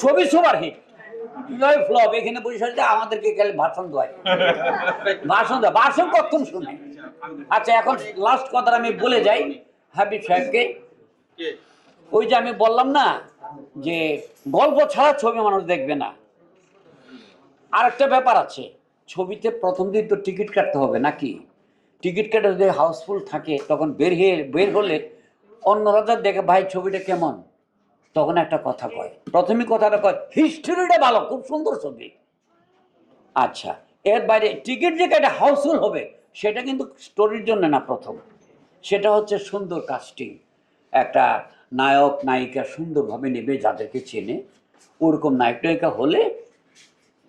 ছবি super hit. নয় flop, এখানে আছে আমাদেরকে গেলে ভাষণ দেয়। ভাষণ দেয়। ভাষণ কখন শুনে আচ্ছা এখন লাস্ট কথাটা আমি বলে যাই, হাবিব সাহেবকে। ওই যে আমি বললাম না, যে গল্প ছাড়া ছবি মানুষ দেখবে না। আরেকটা ব্যাপার আছে, ছবিতে প্রথম দিন তো টিকিট কাটতে হবে নাকি? টিকিট কেটে যদি হাউসফুল থাকে, তখন বের হয়ে বের হলে অন্যরা দেখে, ভাই, ছবিটা কেমন? তখন একটা কথা কয়। প্রথমে কথাটা কয় হিস্ট্রিটা ভালো, খুব সুন্দর ছবি। আচ্ছা এর বাইরে টিকিট যে একটা হাউসফুল হবে, সেটা কিন্তু স্টোরির জন্য না প্রথম। সেটা হচ্ছে সুন্দর কাস্টিং একটা নায়ক, নায়িকা সুন্দরভাবে নেবে, যাদেরকে চেনে। ওরকম নায়ক নায়িকা হলে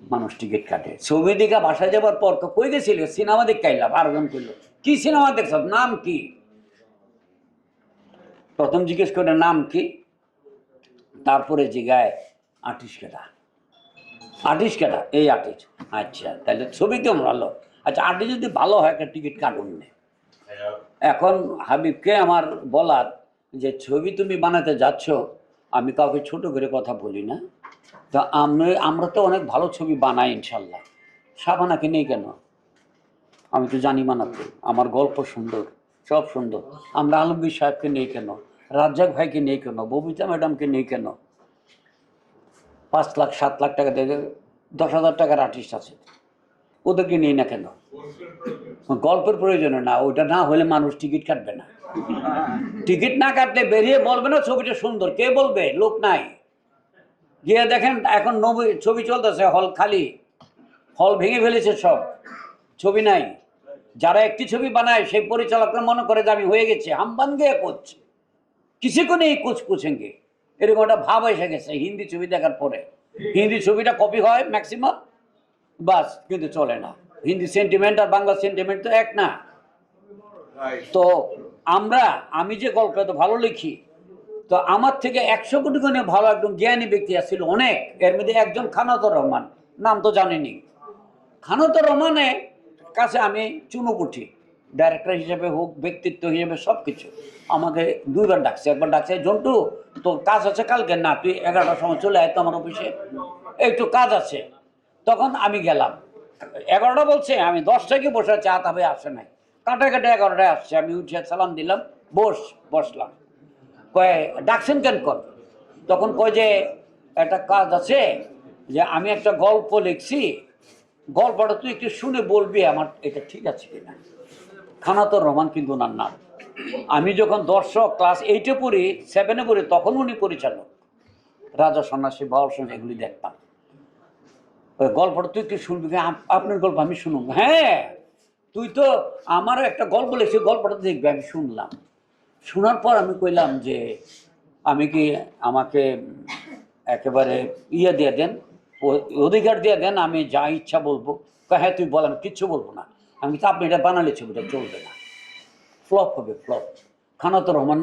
মানুষ টিকিট কাটে। ছবি দেখা বাসায় যাবার পর তো কই গেছিল? সিনেমা দেখতে আইলাম আরেকজন করল কি সিনেমা দেখছ? নাম কি? প্রথম জিজ্ঞেস করে নাম কি? তারপরে জিগায় আর্টিস্ট কেটা। আর্টিস্ট কেটা, এই আর্টিস্ট আচ্ছা তাহলে ছবি কেমন ভালো। আচ্ছা আর্টিস্ট যদি ভালো হয়, একটা টিকিট কাটুন নে। এখন হাবিবকে আমার বলার যে ছবি তুমি বানাতে যাচ্ছ, আমি কাউকে ছোট করে কথা বলি না। তো আমি, আমরা তো অনেক ভালো ছবি বানাই, ইনশাল্লাহ। সাবানাকে নেই কেন? আমি তো জানি বানাতে। আমার গল্প সুন্দর, সব সুন্দর। আমরা আলমগীর সাহেবকে নেই কেন? রাজ্জাক ভাইকে নেই কেন? ববিতা ম্যাডামকে নেই কেন? পাঁচ লাখ, সাত লাখ টাকা দিয়ে দশ হাজার টাকার আর্টিস্ট আছে। ওদেরকে নেই না কেন? গল্পের প্রয়োজনে না ওটা না হলে মানুষ টিকিট কাটবে না। টিকিট না কাটলে বেরিয়ে বলবে না, ছবিটা সুন্দর। কে বলবে? লোক নাই। গিয়ে দেখেন, এখন নবী, ছবি চলতেছে, হল খালি। হল ভেঙে ফেলেছে সব। ছবি নাই। যারা একটি ছবি বানায়, সেই পরিচালকরা মনে করে যে আমি হয়ে গেছে। হাম বান গিয়ে কোচ। কিসি কো নেই কোচ পুছেঙ্গে এরকম একটা ভাব এসে গেছে হিন্দি ছবি দেখার পরে। হিন্দি ছবিটা কপি হয় ম্যাক্সিমাম বাস কিন্তু চলে না। হিন্দি সেন্টিমেন্ট আর বাংলা সেন্টিমেন্ট তো এক না। তো আমরা আমি যে গল্প এত ভালো লিখি তো আমার থেকে একশো কোটি গুণে ভালো একজন জ্ঞানী ব্যক্তি আসছিল অনেক। এর মধ্যে একজন খানাতর রহমান নাম তো জানিনি খানাতর রহমানের কাছে আমি চুনোকুঠি ডাইরেক্টর হিসেবে হোক, ব্যক্তিত্ব হিসেবে সব কিছু আমাকে দুইবার ডাকছে, একবার ডাকছে, জন্টু, তোর কাজ আছে কালকে? না, তুই এগারোটার সময় চলে আয় তো আমার অফিসে। একটু কাজ আছে। তখন আমি গেলাম। এগারোটা বলছে, আমি দশটাকে বসে চা তাবে আসে নাই। কাটা কাটা এগারোটায় আসছে, আমি উঠে সালাম দিলাম, বস, বসলাম। কয়ে, ডাকছেন কেন কর? তখন কয় যে, একটা কাজ আছে যে, আমি একটা গল্প লিখছি। গল্পটা তুই একটু শুনে বলবি আমার, এটা ঠিক আছে কিনা? খানাতর রহমান কিন্তু ওনার নাম। আমি যখন দর্শক, ক্লাস এইটে পড়ি সেভেনে পড়ি, তখন উনি পরিচালক। রাজা, সন্ন্যাসী, বাউল সন্ন্যাসী এগুলি দেখতাম। ওই গল্পটা তুই একটু শুনবি? কি? আপনার গল্প আমি শুনুন। হ্যাঁ তুই তো আমারও একটা গল্প লিখছি গল্পটা দেখবি, আমি শুনলাম। শোনার পর আমি কইলাম যে, আমি কি আমাকে একেবারে ইয়ে দিয়ে দেন অধিকার দিয়ে দেন, আমি যা ইচ্ছা বলব। হ্যাঁ তুই বল, আমি কিচ্ছু বলব না। আমি কিন্তু আপনি এটা বানালে ছবিটা চলবে না। ফ্লপ হবে ফ্লপ খানাত রহমান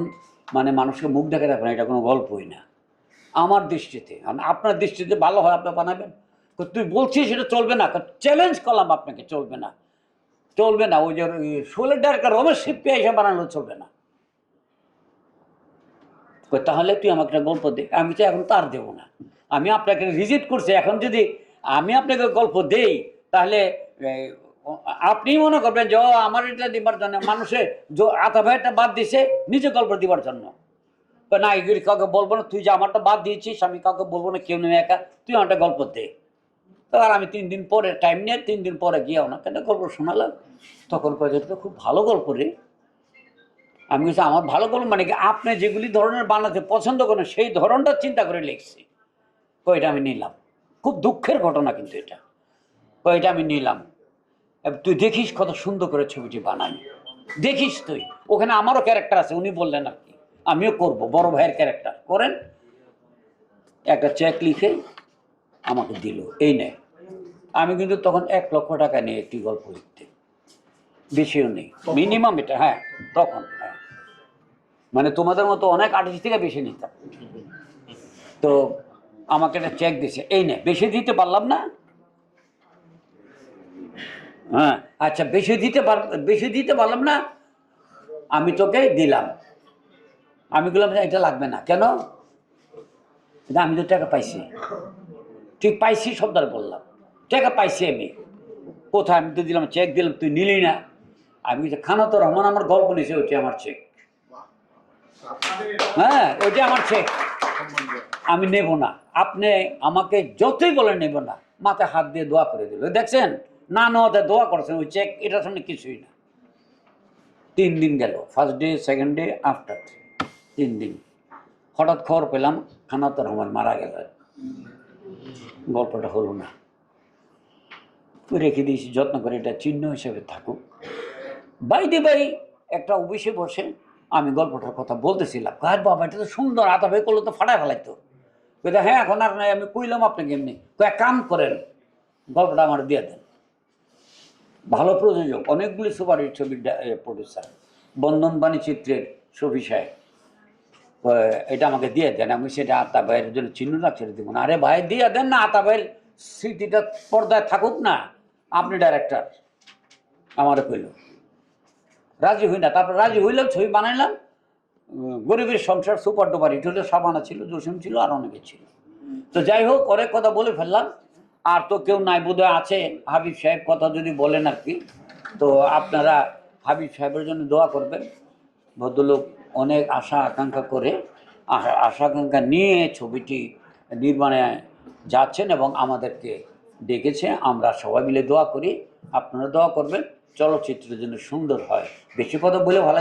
মানে মানুষকে মুখ দেখে রাখবেন, এটা কোনো গল্পই না। আমার দৃষ্টিতে আপনার দৃষ্টিতে ভালো হয় আপনি বানাবেন। তুই বলছিস সেটা চলবে না চ্যালেঞ্জ করলাম আপনাকে, চলবে না। চলবে না, ওই যে শোলের ডাইরেক্টর রমেশ শিল্পী এসে বানানো চলবে না। তাহলে তুই আমাকে একটা গল্প দে, আমি তো এখন তার দেবো না। আমি আপনাকে রিজেক্ট করছি, এখন যদি আমি আপনাকে গল্প দেই, তাহলে আপনি মনে করবেন যে আমার এটা দিবার জন্য মানুষে আতা ভাইটা বাদ দিছে নিজে গল্প দিবার জন্য। না এগুলি কাউকে বলব না তুই যে আমারটা বাদ দিয়েছিস আমি কাউকে বলব না কেউ নেই একা তুই আমারটা গল্প দে। তো আর আমি তিন দিন পরে টাইম নিয়ে তিন দিন পরে গিয়ে ওনাকে একটা গল্প শোনালাম? তখন কয়ে যে, "এটা তো খুব ভালো গল্প রে। আমি বলছি আমার ভালো গল্প মানে কি? আপনি যেগুলি ধরনের বানাতে পছন্দ করেন সেই ধরনটা চিন্তা করে লিখছি। ওইটা আমি নিলাম। খুব দুঃখের ঘটনা কিন্তু এটা। ওইটা আমি নিলাম। তুই দেখিস কত সুন্দর করে ছবিটি বানাই। দেখিস তুই। ওখানে আমারও ক্যারেক্টার আছে উনি বললেন আর কি। আমিও করব বড় ভাইয়ের ক্যারেক্টার করেন। একটা চেক লিখে আমাকে দিল। এই নেয় আমি কিন্তু তখন এক লক্ষ টাকা নিয়ে একটি গল্প লিখতে। বেশিও নেই। মিনিমাম এটা হ্যাঁ তখন হ্যাঁ। মানে তোমাদের মতো অনেক আর্টিস্ট থেকে বেশি নিতাম। তো আমাকে একটা চেক দিছে। এই নে বেশি দিতে পারলাম না। হ্যাঁ। আচ্ছা বেশি দিতে পার, বেশি দিতে পারলাম না। আমি তোকে দিলাম। আমি বললাম, এটা লাগবে না। কেন? আমি তো টাকা পাইছি। তুই পাইছি শব্দটা বললাম। টাকা পাইছি আমি। কোথায় আমি তো দিলাম চেক দিলাম, তুই নিলি না। আমি খানা তো রহমান, আমার গল্প নিয়েছে ওইটা আমার চেক হ্যাঁ ওইটা আমার চেক আমি নেব না। আপনি আমাকে যতই বলে নেব না। মাথায় হাত দিয়ে দোয়া করে দিল। দেখছেন? না নেওয়াতে দোয়া করেছেন, ওই চেক এটার সামনে কিছুই না। তিন দিন গেল first day second day after তিন দিন। হঠাৎ খবর পেলাম, খানাত রহমান মারা গেল। গল্পটা হলো না। রেখে দিয়েছি, যত্ন করে এটা চিহ্ন হিসেবে থাকুক। বাইদে বাই একটা অফিসে বসে আমি গল্পটার কথা বলতেছিলাম। কার বাবা, এটা তো সুন্দর আতা ভাই করলে তো ফাটায় ফেলাইতো। হ্যাঁ এখন আর নাই, আমি কইলাম আপনাকে এমনি। কয়েক কাম করেন, গল্পটা আমার দিয়ে দেন। ভালো প্রযোজক, অনেকগুলি সুপার হিট ছবির প্রডিউসার বন্ধন বাণী চিত্রের শফি সাহেব এটা আমাকে দিয়ে দেন। আমি সেটা আতা ভাইয়ের জন্য চিহ্ন রাখছে দিব না। আরে ভাই, দিয়ে দেন না আতা ভাইয়ের স্মৃতিটা পর্দায় থাকুক না। আপনি ডাইরেক্টর আমার কইল। রাজি হই না, তারপর রাজি হইলাম ছবি বানাইলাম। গরিবের সংসার সুপার ডুপার হিট হলে সাবানা ছিল, জসিম ছিল, আর অনেকে ছিল। তো যাই হোক, অনেক কথা বলে ফেললাম। আর তো কেউ নাই, বোধহয় আছে। হাবিব সাহেব কথা যদি বলেন আর কি, তো আপনারা হাবিব সাহেবের জন্য দোয়া করবেন। ভদ্রলোক অনেক আশা আকাঙ্ক্ষা করে, আশা আকাঙ্ক্ষা নিয়ে ছবিটি নির্মাণে যাচ্ছেন এবং আমাদেরকে ডেকেছে। আমরা সবাই মিলে দোয়া করি, আপনারা দোয়া করবেন। চলচ্চিত্রের জন্য সুন্দর হয়। বেশি কথা বলে ভালো।